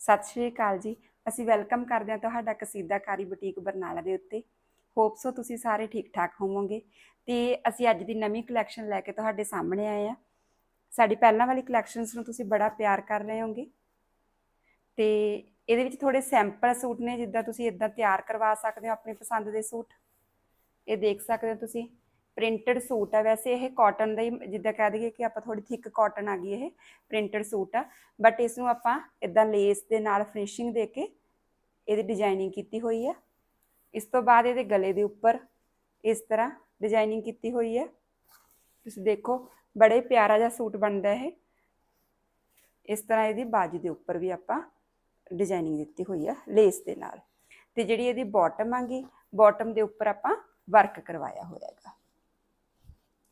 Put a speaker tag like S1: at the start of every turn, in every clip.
S1: ਸਤਿ ਸ਼੍ਰੀ ਅਕਾਲ ਜੀ। ਅਸੀਂ ਵੈਲਕਮ ਕਰਦੇ ਹਾਂ ਤੁਹਾਡਾ ਕਸੀਦਾਕਾਰੀ ਬੁਟੀਕ ਬਰਨਾਲਾ ਦੇ ਉੱਤੇ। ਹੋਪ ਸੋ ਤੁਸੀਂ ਸਾਰੇ ਠੀਕ ਠਾਕ ਹੋਵੋਗੇ। ਤੇ ਅਸੀਂ ਅੱਜ ਦੀ ਨਵੀਂ ਕਲੈਕਸ਼ਨ ਲੈ ਕੇ ਤੁਹਾਡੇ ਸਾਹਮਣੇ ਆਏ ਆ ਸਾਡੀ ਪਹਿਲਾਂ ਵਾਲੀ ਕਲੈਕਸ਼ਨਸ ਨੂੰ ਤੁਸੀਂ ਬੜਾ ਪਿਆਰ ਕਰ ਰਹੇ ਹੋਗੇ ਤੇ ਇਹਦੇ ਵਿੱਚ ਥੋੜੇ ਸੈਂਪਲ ਸੂਟ ਨੇ ਜਿੱਦਾਂ ਤੁਸੀਂ ਇਦਾਂ ਤਿਆਰ ਕਰਵਾ ਸਕਦੇ ਹੋ ਆਪਣੀ ਪਸੰਦ ਦੇ ਸੂਟ। ਇਹ ਦੇਖ ਸਕਦੇ ਹੋ ਤੁਸੀਂ। ਪ੍ਰਿੰਟਡ ਸੂਟ ਆ। ਵੈਸੇ ਇਹ ਕਾਟਨ ਦਾ ਹੀ, ਜਿੱਦਾਂ ਕਹਿ ਦਈਏ ਕਿ ਆਪਾਂ ਥੋੜੀ ਥਿਕ ਕਾਟਨ ਆ ਗਈ ਇਹ ਪ੍ਰਿੰਟਡ ਸੂਟ ਆ। ਬਟ ਇਸ ਨੂੰ ਆਪਾਂ ਇਦਾਂ ਲੇਸ ਦੇ ਨਾਲ ਫਿਨਿਸ਼ਿੰਗ ਦੇ ਕੇ ਇਹਦੀ ਡਿਜ਼ਾਈਨਿੰਗ ਕੀਤੀ ਹੋਈ ਆ। ਇਸ ਤੋਂ ਬਾਅਦ ਇਹਦੇ ਗਲੇ ਦੇ ਉੱਪਰ ਇਸ ਤਰ੍ਹਾਂ ਡਿਜ਼ਾਈਨਿੰਗ ਕੀਤੀ ਹੋਈ ਹੈ ਤੁਸੀਂ ਦੇਖੋ, ਬੜੇ ਪਿਆਰਾ ਜਿਹਾ ਸੂਟ ਬਣਦਾ ਇਹ। ਇਸ ਤਰ੍ਹਾਂ ਇਹਦੀ ਬਾਜੂ ਦੇ ਉੱਪਰ ਵੀ ਆਪਾਂ ਡਿਜ਼ਾਈਨਿੰਗ ਦਿੱਤੀ ਹੋਈ ਆ ਲੇਸ ਦੇ ਨਾਲ। ਤੇ ਜਿਹੜੀ ਇਹਦੀ ਬਾਟਮ ਆਂਗੀ ਬਾਟਮ ਦੇ ਉੱਪਰ ਆਪਾਂ ਵਰਕ ਕਰਵਾਇਆ ਹੋਇਆ ਹੈਗਾ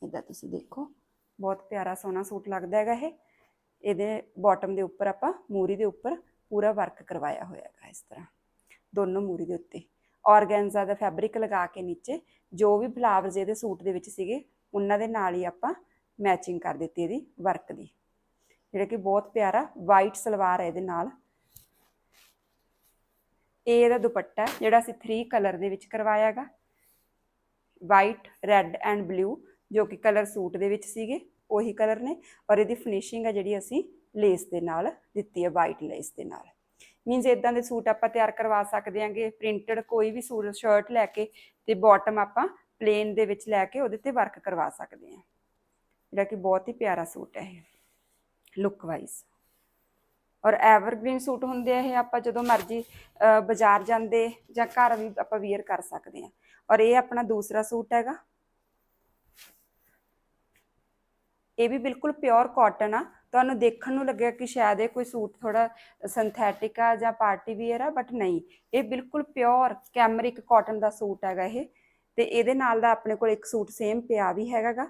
S1: ਇਹਦਾ ਤੁਸੀਂ ਦੇਖੋ। ਬਹੁਤ ਪਿਆਰਾ ਸੋਹਣਾ ਸੂਟ ਲੱਗਦਾ ਹੈਗਾ ਇਹ। ਇਹਦੇ ਬਾਟਮ ਦੇ ਉੱਪਰ ਆਪਾਂ ਮੂਰੀ ਦੇ ਉੱਪਰ ਪੂਰਾ ਵਰਕ ਕਰਵਾਇਆ ਹੋਇਆ ਹੈਗਾ ਇਸ ਤਰ੍ਹਾਂ। ਦੋਨੋਂ ਮੂਰੀ ਦੇ ਉੱਤੇ। ਆਰਗੈਂਜ਼ਾ ਦਾ ਫੈਬਰਿਕ ਲਗਾ ਕੇ ਨੀਚੇ ਜੋ ਵੀ ਫਲਾਵਰਸ ਇਹਦੇ ਸੂਟ ਦੇ ਵਿੱਚ ਸੀਗੇ, ਉਹਨਾਂ ਦੇ ਨਾਲ ਹੀ ਆਪਾਂ ਮੈਚਿੰਗ ਕਰ ਦਿੱਤੀ ਇਹਦੀ ਵਰਕ ਦੀ। ਜਿਹੜਾ ਕਿ ਬਹੁਤ ਪਿਆਰਾ ਵਾਈਟ ਸਲਵਾਰ ਹੈ ਇਹਦੇ ਨਾਲ। ਇਹ ਇਹਦਾ ਦੁਪੱਟਾ ਜਿਹੜਾ ਅਸੀਂ 3 ਕਲਰ ਦੇ ਵਿੱਚ ਕਰਵਾਇਆ ਹੈਗਾ। ਵਾਈਟ ਰੈੱਡ ਐਂਡ ਬਲੂ ਜੋ ਕਿ ਕਲਰ ਸੂਟ ਦੇ ਵਿੱਚ ਸੀਗੇ, ਉਹੀ ਕਲਰ ਨੇ ਔਰ ਇਹਦੀ ਫਿਨਿਸ਼ਿੰਗ ਹੈ ਜਿਹੜੀ ਅਸੀਂ ਲੇਸ ਦੇ ਨਾਲ ਦਿੱਤੀ ਹੈ ਵਾਈਟ ਲੇਸ ਦੇ ਨਾਲ। ਮੀਨਸ ਇਦਾਂ ਦੇ ਸੂਟ ਆਪਾਂ ਤਿਆਰ ਕਰਵਾ ਸਕਦੇ ਹਾਂਗੇ ਪ੍ਰਿੰਟਡ ਕੋਈ ਵੀ ਸੂਟ ਸ਼ਰਟ ਲੈ ਕੇ ਤੇ ਬਾਟਮ ਆਪਾਂ ਪਲੇਨ ਦੇ ਵਿੱਚ ਲੈ ਕੇ ਉਹਦੇ ਤੇ ਵਰਕ ਕਰਵਾ ਸਕਦੇ ਹਾਂ। ਜਿਹੜਾ ਕਿ ਬਹੁਤ ਹੀ ਪਿਆਰਾ ਸੂਟ ਹੈ ਇਹ ਲੁੱਕ ਵਾਈਜ਼ ਔਰ ਐਵਰਗ੍ਰੀਨ ਸੂਟ ਹੁੰਦੇ ਆ ਇਹ ਆਪਾਂ ਜਦੋਂ ਮਰਜ਼ੀ ਬਾਜ਼ਾਰ ਜਾਂਦੇ ਜਾਂ ਘਰ ਵੀ ਆਪਾਂ ਵੇਅਰ ਕਰ ਸਕਦੇ ਹਾਂ। ਔਰ ਇਹ ਆਪਣਾ ਦੂਸਰਾ ਸੂਟ ਹੈਗਾ ਇਹ ਵੀ ਬਿਲਕੁਲ ਪਿਓਰ ਕਾਟਨ ਆ। ਤੁਹਾਨੂੰ ਦੇਖਣ ਨੂੰ ਲੱਗਿਆ ਕਿ ਸ਼ਾਇਦ ਇਹ ਕੋਈ ਸੂਟ ਥੋੜਾ ਸਿੰਥੈਟਿਕ ਆ ਜਾਂ ਪਾਰਟੀ ਵੀਅਰ ਆ ਬਟ ਨਹੀਂ। ਇਹ ਬਿਲਕੁਲ ਪਿਓਰ ਕੈਮਰਿਕ ਕਾਟਨ ਦਾ ਸੂਟ ਹੈਗਾ ਇਹ। ਤੇ ਇਹਦੇ ਨਾਲ ਦਾ ਆਪਣੇ ਕੋਲ ਇੱਕ ਸੂਟ ਸੇਮ ਪਿਆ ਵੀ ਹੈਗਾਗਾ।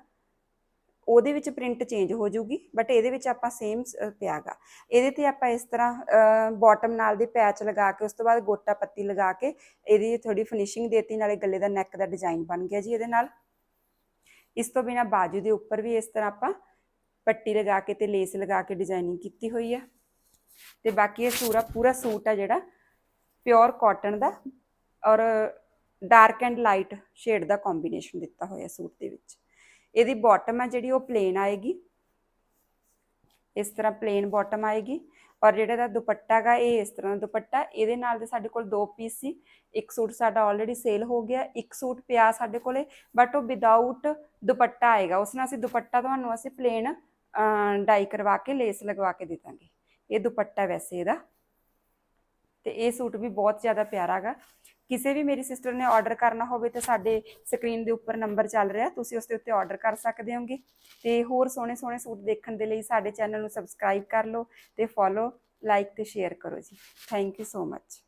S1: ਉਹਦੇ ਵਿੱਚ ਪ੍ਰਿੰਟ ਚੇਂਜ ਹੋ ਜੂਗੀ ਬਟ ਇਹਦੇ ਵਿੱਚ ਆਪਾਂ ਸੇਮ ਪਿਆਗਾ। ਇਹਦੇ ਤੇ ਆਪਾਂ ਇਸ ਤਰ੍ਹਾਂ ਬਾਟਮ ਨਾਲ ਦੇ ਪੈਚ ਲਗਾ ਕੇ, ਉਸ ਤੋਂ ਬਾਅਦ ਗੋਟਾ ਪੱਤੀ ਲਗਾ ਕੇ, ਇਹਦੀ ਥੋੜੀ ਫਿਨਿਸ਼ਿੰਗ ਦੇਤੀ, ਨਾਲੇ ਗੱਲੇ ਦਾ ਨੈਕ ਦਾ ਡਿਜ਼ਾਈਨ ਬਣ ਗਿਆ ਜੀ ਇਹਦੇ ਨਾਲ। ਇਸ ਤੋਂ ਬਿਨਾ ਬਾਜੂ ਦੇ ਉੱਪਰ ਵੀ ਇਸ ਤਰ੍ਹਾਂ ਆਪਾਂ ਪੱਟੀ ਲਗਾ ਕੇ ਤੇ ਲੇਸ ਲਗਾ ਕੇ ਡਿਜ਼ਾਈਨਿੰਗ ਕੀਤੀ ਹੋਈ ਆ। ਤੇ ਬਾਕੀ ਇਹ ਪੂਰਾ ਪੂਰਾ ਸੂਟ ਆ ਜਿਹੜਾ ਪਿਓਰ ਕਾਟਨ ਦਾ ਔਰ ਡਾਰਕ ਐਂਡ ਲਾਈਟ ਸ਼ੇਡ ਦਾ ਕੰਬੀਨੇਸ਼ਨ ਦਿੱਤਾ ਹੋਇਆ ਸੂਟ ਦੇ ਵਿੱਚ। ਇਹਦੀ ਬਾਟਮ ਆ ਜਿਹੜੀ ਉਹ ਪਲੇਨ ਆਏਗੀ। ਇਸ ਤਰ੍ਹਾਂ ਪਲੇਨ ਬਾਟਮ ਆਏਗੀ। ਔਰ ਜਿਹੜਾ ਦਾ ਦੁਪੱਟਾ ਗਾ, ਇਹ ਇਸ ਤਰ੍ਹਾਂ ਦਾ ਦੁਪੱਟਾ। ਇਹਦੇ ਨਾਲ ਦੇ ਸਾਡੇ ਕੋਲ ਦੋ ਪੀਸ ਸੀ। ਇੱਕ ਸੂਟ ਸਾਡਾ ਆਲਰੇਡੀ ਸੇਲ ਹੋ ਗਿਆ। ਇੱਕ ਸੂਟ ਪਿਆ ਸਾਡੇ ਕੋਲੇ ਬਟ ਉਹ ਵਿਦਆਊਟ ਦੁਪੱਟਾ ਆਏਗਾ। ਉਸ ਨਾਲ ਅਸੀਂ ਦੁਪੱਟਾ ਤੁਹਾਨੂੰ ਅਸੀਂ ਪਲੇਨ ਡਾਈ ਕਰਵਾ ਕੇ ਲੇਸ ਲਗਵਾ ਕੇ ਦੇ ਦਾਂਗੇ। ਇਹ ਦੁਪੱਟਾ ਵੈਸੇ ਇਹਦਾ। ਤੇ ਇਹ ਸੂਟ ਵੀ ਬਹੁਤ ਜ਼ਿਆਦਾ ਪਿਆਰਾ ਗਾ। ਕਿਸੇ ਵੀ ਮੇਰੀ ਸਿਸਟਰ ਨੇ ਆਰਡਰ ਕਰਨਾ ਹੋਵੇ ਤਾਂ ਸਾਡੇ ਸਕਰੀਨ ਦੇ ਉੱਪਰ ਨੰਬਰ ਚੱਲ ਰਿਹਾ, ਤੁਸੀਂ ਉਸ ਦੇ ਉੱਤੇ ਆਰਡਰ ਕਰ ਸਕਦੇ ਹੋਗੇ। ਤੇ ਹੋਰ ਸੋਹਣੇ ਸੋਹਣੇ ਸੂਟ ਦੇਖਣ ਦੇ ਲਈ ਸਾਡੇ ਚੈਨਲ ਨੂੰ ਸਬਸਕ੍ਰਾਈਬ ਕਰ ਲਓ ਤੇ ਫੋਲੋ ਲਾਈਕ ਤੇ ਸ਼ੇਅਰ ਕਰੋ ਜੀ। Thank you so much